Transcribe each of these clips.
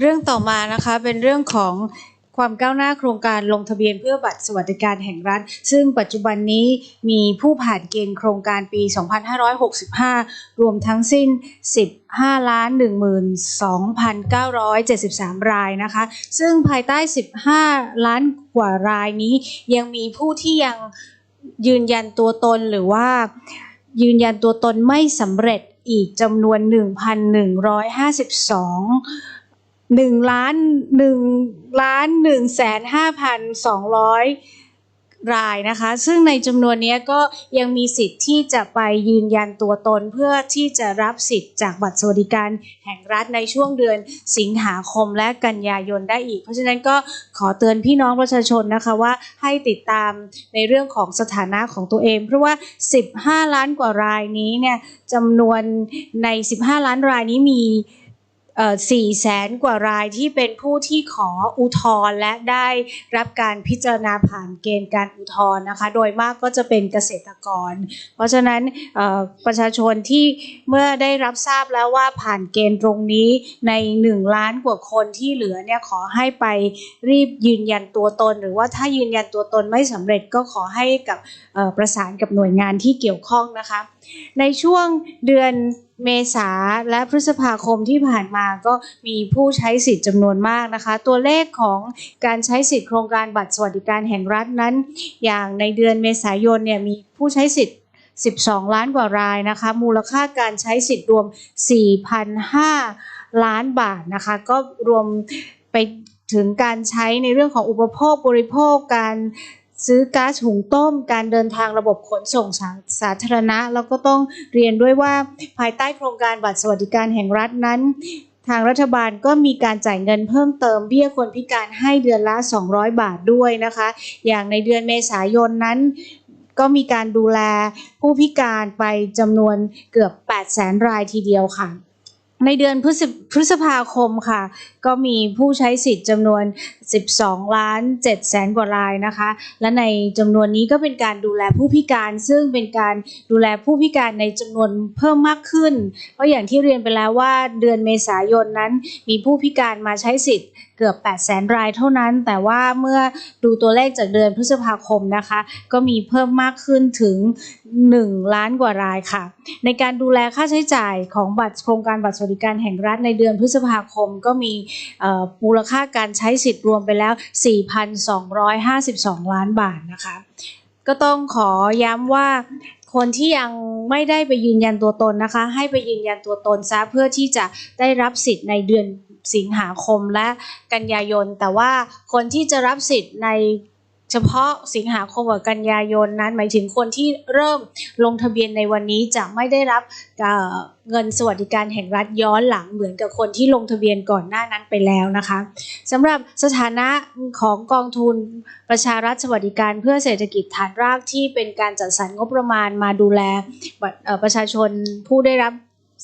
เรื่องต่อมานะคะเป็นเรื่องของความก้าวหน้าโครงการลงทะเบียนเพื่อบัตรสวัสดิการแห่งรัฐ ซึ่งปัจจุบันนี้มีผู้ผ่านเกณฑ์โครงการปี 2565 รวมทั้งสิ้น 15 ล้าน 12,973 รายนะคะ ซึ่งภายใต้ 15 ล้านกว่ารายนี้ ยังมีผู้ที่ยังยืนยันตัวตนหรือว่า ยืนยันตัวตนไม่สำเร็จอีกจำนวน 1,152 หนึ่งล้านหนึ่งล้านหนึ่งแสนห้าพันสองร้อยรายนะคะ ซึ่งในจำนวนนี้ก็ยังมีสิทธิ์ที่จะไปยืนยันตัวตนเพื่อที่จะรับสิทธิ์จากบัตรสวัสดิการแห่งรัฐในช่วงเดือนสิงหาคมและกันยายนได้อีก เพราะฉะนั้นก็ขอเตือนพี่น้องประชาชนนะคะว่าให้ติดตามในเรื่องของสถานะของตัวเอง เพราะว่า 15 ล้านกว่ารายนี้เนี่ยจำนวนใน 15 ล้านรายนี้มี เอ่อ4แสนกว่ารายที่เป็นผู้ที่ขออุทธรณ์และได้รับการพิจารณาผ่านเกณฑ์การอุทธรณ์นะคะ โดยมากก็จะเป็นเกษตรกร เพราะฉะนั้นประชาชนที่เมื่อได้รับทราบแล้วว่าผ่านเกณฑ์ตรงนี้ใน 1 ล้านกว่าคนที่เหลือเนี่ยขอให้ไปรีบยืนยันตัวตน หรือว่าถ้ายืนยันตัวตนไม่สำเร็จก็ขอให้กับประสานกับหน่วยงานที่เกี่ยวข้องนะคะ ในช่วงเดือน เมษาและพฤษภาคมที่ผ่านมาก็มีผู้ใช้สิทธิ์จำนวนมากนะคะ ตัวเลขของการใช้สิทธิ์โครงการบัตรสวัสดิการแห่งรัฐนั้น อย่างในเดือนเมษายนเนี่ยมีผู้ใช้สิทธิ์ 12 ล้านกว่ารายนะคะ มูลค่าการใช้สิทธิ์รวม 4,005 ล้านบาทนะคะ ก็รวมไปถึงการใช้ในเรื่องของอุปโภคบริโภคการ ซื้อก๊าซหุงต้ม การเดินทางระบบขนส่งสาสาธารณะ แล้วก็ต้องเรียนด้วยว่าภายใต้โครงการบัตรสวัสดิการแห่งรัฐนั้น ทางรัฐบาลก็มีการจ่ายเงินเพิ่มเติมเบี้ยคนพิการให้เดือนละ 200 บาทด้วยนะคะ อย่างในเดือนเมษายนนั้นก็มีการดูแลผู้พิการไปจำนวนเกือบ8แสนรายทีเดียวค่ะ ในเดือนพฤษภาคมค่ะ ก็มีผู้ใช้สิทธิ์จำนวน 12 ล้าน7แสนกว่ารายนะคะ และในจำนวนนี้ก็เป็นการดูแลผู้พิการ ซึ่งเป็นการดูแลผู้พิการในจำนวนเพิ่มมากขึ้น เพราะอย่างที่เรียนไปแล้วว่าเดือนเมษายนนั้น มีผู้พิการมาใช้สิทธิ์เกือบ8แสนรายเท่านั้น แต่ว่าเมื่อดูตัวเลขจากเดือนพฤษภาคมนะคะ ก็มีเพิ่มมากขึ้นถึง 1 ล้านกว่ารายค่ะ ในการดูแลค่าใช้จ่ายของบัตรโครงการบัตรสวัสดิการแห่งรัฐในเดือนพฤษภาคมก็มีมูลค่าการใช้สิทธิ์รวมไปแล้ว 4,252 ล้านบาทนะคะ ก็ต้องขอย้ำว่าคนที่ยังไม่ได้ไปยืนยันตัวตนนะคะ ให้ไปยืนยันตัวตนซะเพื่อที่จะได้รับสิทธิ์ในเดือน สิงหาคมและกันยายน แต่ว่าคนที่จะรับสิทธิ์ในเฉพาะสิงหาคมกับกันยายนนั้น หมายถึงคนที่เริ่มลงทะเบียนในวันนี้จะไม่ได้รับเเงินสวัสดิการแห่งรัฐย้อนหลังเหมือนกับคนที่ลงทะเบียนก่อนหน้านั้นไปแล้วนะคะสำหรับสถานะของกองทุนประชารัฐสวัสดิการเพื่อเศรษฐกิจฐานรากที่เป็นการจัดสรรงบประมาณมาดูแลประชาชนผู้ได้รับ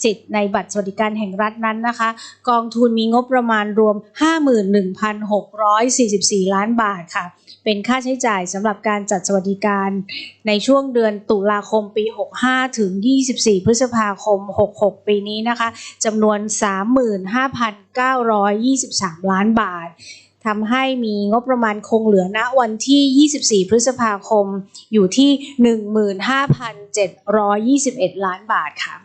สิทธิ์ในบัตรสวัสดิการแห่งรัฐนั้นนะคะ กองทุนมีงบประมาณรวม 51,644 ล้านบาทค่ะ เป็นค่าใช้จ่ายสำหรับการจัดสวัสดิการ ในช่วงเดือนตุลาคมปี 65 ถึง 24 พฤษภาคม 66 ปีนี้นะคะจำนวน 35,923 ล้านบาททำให้มีงบประมาณคงเหลือณวันที่ 24 พฤษภาคมอยู่ที่ 15,721 ล้านบาทค่ะ